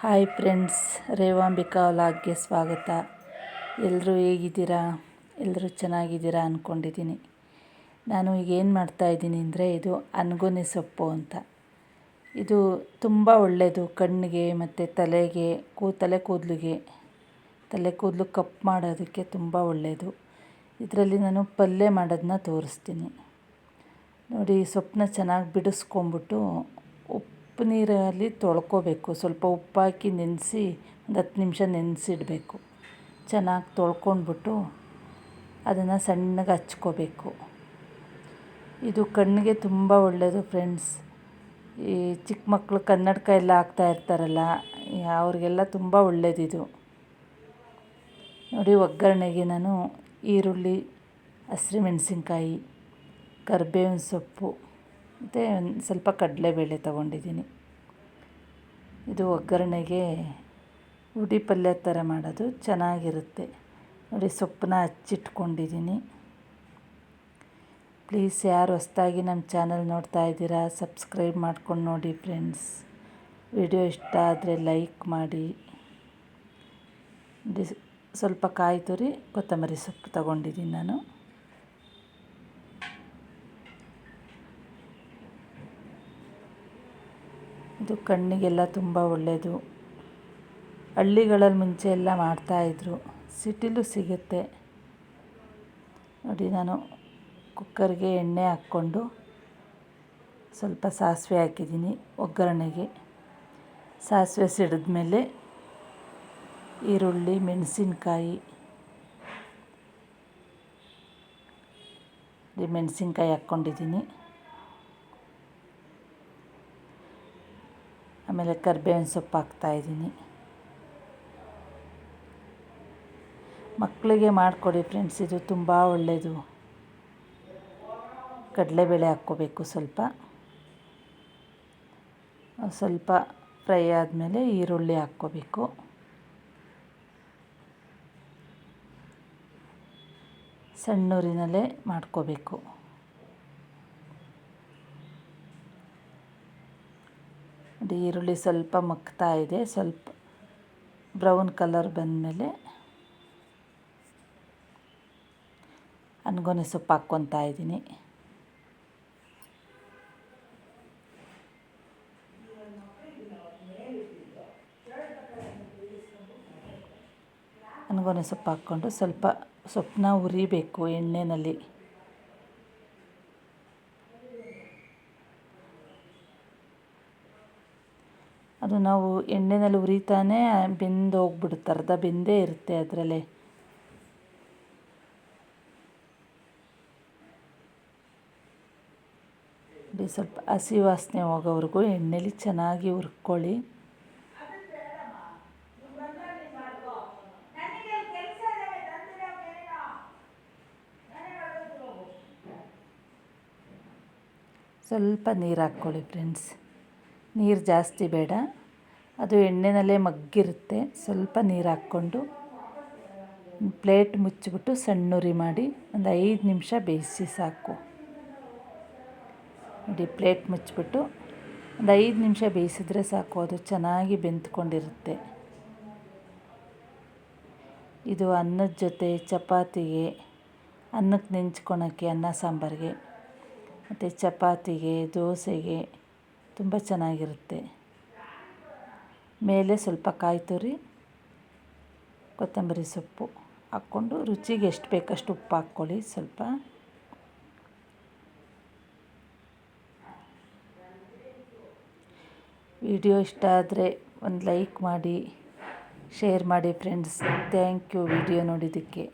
Hi friends, ರೇವಾಂಬಿಕಾ ವ್ಲಾಗ್ಗೆ ಸ್ವಾಗತ. ಎಲ್ಲರೂ ಹೇಗಿದ್ದೀರಾ? ಎಲ್ಲರೂ ಚೆನ್ನಾಗಿದ್ದೀರಾ ಅಂದ್ಕೊಂಡಿದ್ದೀನಿ ನಾನು ಈಗ ಏನು ಮಾಡ್ತಾಯಿದ್ದೀನಿ ಅಂದರೆ ಇದು ಅನ್ಗೊನೆ ಸೊಪ್ಪು ಅಂತ. ಇದು ತುಂಬ ಒಳ್ಳೆಯದು ಕಣ್ಣಿಗೆ ಮತ್ತು ತಲೆಗೆ, ಕೂ, ತಲೆ ಕೂದಲಿಗೆ. ತಲೆ ಕೂದಲು ಕಪ್ ಮಾಡೋದಕ್ಕೆ ತುಂಬ ಒಳ್ಳೆಯದು ಇದರಲ್ಲಿ ನಾನು ಪಲ್ಯ ಮಾಡೋದನ್ನ ತೋರಿಸ್ತೀನಿ. ನೋಡಿ ಸೊಪ್ಪನ್ನ ಚೆನ್ನಾಗಿ ಬಿಡಿಸ್ಕೊಂಬಿಟ್ಟು ಉಪ್ಪು ನೀರಲ್ಲಿ ತೊಳ್ಕೊಬೇಕು. ಸ್ವಲ್ಪ ಉಪ್ಪಾಕಿ ನೆನೆಸಿ ಒಂದು ಹತ್ತು ನಿಮಿಷ ನೆನೆಸಿಡಬೇಕು. ಚೆನ್ನಾಗಿ ತೊಳ್ಕೊಂಡ್ಬಿಟ್ಟು ಅದನ್ನು ಸಣ್ಣಗೆ ಹಚ್ಕೋಬೇಕು. ಇದು ಕಣ್ಣಿಗೆ ತುಂಬ ಒಳ್ಳೆಯದು ಫ್ರೆಂಡ್ಸ್. ಈ ಚಿಕ್ಕ ಮಕ್ಕಳು ಕನ್ನಡಕ ಎಲ್ಲ ಹಾಕ್ತಾ ಇರ್ತಾರಲ್ಲ, ಅವ್ರಿಗೆಲ್ಲ ತುಂಬ ಒಳ್ಳೆಯದಿದು ನೋಡಿ ಒಗ್ಗರಣೆಗೆ ನಾನು ಈರುಳ್ಳಿ ಹಸಿಮೆಣ್ಸಿನ್ಕಾಯಿ ಕರಿಬೇವಿನ ಸೊಪ್ಪು. ಮತ್ತು ಸ್ವಲ್ಪ ಕಡಲೆಬೇಳೆ ತೊಗೊಂಡಿದ್ದೀನಿ. ಇದು ಒಗ್ಗರಣೆಗೆ ಉಡಿ ಪಲ್ಯ ಥರ ಮಾಡೋದು ಚೆನ್ನಾಗಿರುತ್ತೆ. ನೋಡಿ ಸೊಪ್ಪನ್ನ ಹಚ್ಚಿಟ್ಕೊಂಡಿದ್ದೀನಿ. ಪ್ಲೀಸ್ ಯಾರು ಹೊಸ್ದಾಗಿ ನಮ್ಮ ಚಾನಲ್ ನೋಡ್ತಾ ಇದ್ದೀರಾ, ಸಬ್ಸ್ಕ್ರೈಬ್ ಮಾಡ್ಕೊಂಡು ನೋಡಿ ಫ್ರೆಂಡ್ಸ್. ವಿಡಿಯೋ ಇಷ್ಟ ಆದರೆ ಲೈಕ್ ಮಾಡಿ. ಡಿಸ್ ಸ್ವಲ್ಪ ಕಾಯಿ ತುರಿ, ಕೊತ್ತಂಬರಿ ಸೊಪ್ಪು ತಗೊಂಡಿದ್ದೀನಿ ನಾನು. ಇದು ಕಣ್ಣಿಗೆಲ್ಲ ತುಂಬ ಒಳ್ಳೆಯದು ಹಳ್ಳಿಗಳಲ್ಲಿ ಮುಂಚೆ ಎಲ್ಲ ಮಾಡ್ತಾಯಿದ್ರು ಸಿಟಿಲೂ ಸಿಗುತ್ತೆ. ನೋಡಿ ನಾನು ಕುಕ್ಕರ್ಗೆ ಎಣ್ಣೆ ಹಾಕ್ಕೊಂಡು ಸ್ವಲ್ಪ ಸಾಸಿವೆ ಹಾಕಿದ್ದೀನಿ ಒಗ್ಗರಣೆಗೆ. ಸಾಸಿವೆ ಸಿಡಿದ್ಮೇಲೆ ಈರುಳ್ಳಿ, ಮೆಣಸಿನ್ಕಾಯಿ. ಮೆಣಸಿನ್ಕಾಯಿ ಹಾಕ್ಕೊಂಡಿದ್ದೀನಿ. ಆಮೇಲೆ ಕರ್ಬೇವಿನ ಸೊಪ್ಪು ಹಾಕ್ತಾಯಿದ್ದೀನಿ ಮಕ್ಕಳಿಗೆ ಮಾಡಿಕೊಡಿ ಫ್ರೆಂಡ್ಸ್, ಇದು ತುಂಬ ಒಳ್ಳೆಯದು ಕಡಲೆಬೇಳೆ ಹಾಕ್ಕೋಬೇಕು ಸ್ವಲ್ಪ. ಸ್ವಲ್ಪ ಫ್ರೈ ಆದಮೇಲೆ ಈರುಳ್ಳಿ ಹಾಕ್ಕೋಬೇಕು. ಸಣ್ಣೂರಿನಲ್ಲೇ ಮಾಡ್ಕೋಬೇಕು. ನೋಡಿ ಈರುಳ್ಳಿ ಸ್ವಲ್ಪ ಮಗ್ತಾ ಇದೆ. ಸ್ವಲ್ಪ ಬ್ರೌನ್ ಕಲರ್ ಬಂದಮೇಲೆ ಅನ್ಗೊನೆ ಸೊಪ್ಪು ಹಾಕ್ಕೊತಾ ಇದ್ದೀನಿ. ಅನ್ಗೊನೆ ಸೊಪ್ಪು ಹಾಕ್ಕೊಂಡು ಸ್ವಲ್ಪ ಸೊಪ್ಪನ್ನ ಹುರಿಬೇಕು ಎಣ್ಣೆಯಲ್ಲಿ ಅದು ನಾವು ಎಣ್ಣೆನಲ್ಲಿ ಹುರಿತಾನೆ ಬೆಂದೋಗ್ಬಿಡುತ್ತೆ, ಅರ್ಧ ಬೆಂದೇ ಇರುತ್ತೆ ಅದರಲ್ಲೇ. ಸ್ವಲ್ಪ ಹಸಿ ವಾಸನೆ ಹೋಗೋವರೆಗೂ ಎಣ್ಣೆಲಿ ಚೆನ್ನಾಗಿ ಹುರ್ಕೊಳ್ಳಿ. ಸ್ವಲ್ಪ ನೀರು ಹಾಕ್ಕೊಳ್ಳಿ ಫ್ರೆಂಡ್ಸ್. ನೀರು ಜಾಸ್ತಿ ಬೇಡ. ಅದು ಎಣ್ಣೆನಲ್ಲೇ ಮಗ್ಗಿರುತ್ತೆ. ಸ್ವಲ್ಪ ನೀರು ಹಾಕ್ಕೊಂಡು ಪ್ಲೇಟ್ ಮುಚ್ಚಿಬಿಟ್ಟು ಸಣ್ಣುರಿ ಮಾಡಿ ಒಂದು ಐದು ನಿಮಿಷ ಬೇಯಿಸಿ ಸಾಕು. ನೋಡಿ, ಪ್ಲೇಟ್ ಮುಚ್ಚಿಬಿಟ್ಟು ಒಂದು ಐದು ನಿಮಿಷ ಬೇಯಿಸಿದ್ರೆ ಸಾಕು. ಅದು ಚೆನ್ನಾಗಿ ಬೆಂದ್ಕೊಂಡಿರುತ್ತೆ. ಇದು ಅನ್ನದ ಜೊತೆ ಚಪಾತಿಗೆ, ಅನ್ನಕ್ಕೆ ನೆಂಚ್ಕೊಳಕ್ಕೆ ಅನ್ನ ಸಾಂಬಾರಿಗೆ, ಮತ್ತು ಚಪಾತಿಗೆ, ದೋಸೆಗೆ ತುಂಬ ಚೆನ್ನಾಗಿರುತ್ತೆ. ಮೇಲೆ ಸ್ವಲ್ಪ ಕಾಯಿ ತುರಿ, ಕೊತ್ತಂಬರಿ ಸೊಪ್ಪು ಹಾಕ್ಕೊಂಡು ರುಚಿಗೆ ಎಷ್ಟು ಬೇಕಷ್ಟು ಉಪ್ಪು ಹಾಕ್ಕೊಳ್ಳಿ ಸ್ವಲ್ಪ. ವಿಡಿಯೋ ಇಷ್ಟ ಆದರೆ ಒಂದು ಲೈಕ್ ಮಾಡಿ, ಶೇರ್ ಮಾಡಿ ಫ್ರೆಂಡ್ಸ್. ಥ್ಯಾಂಕ್ ಯು ವಿಡಿಯೋ ನೋಡಿದ್ದಕ್ಕೆ.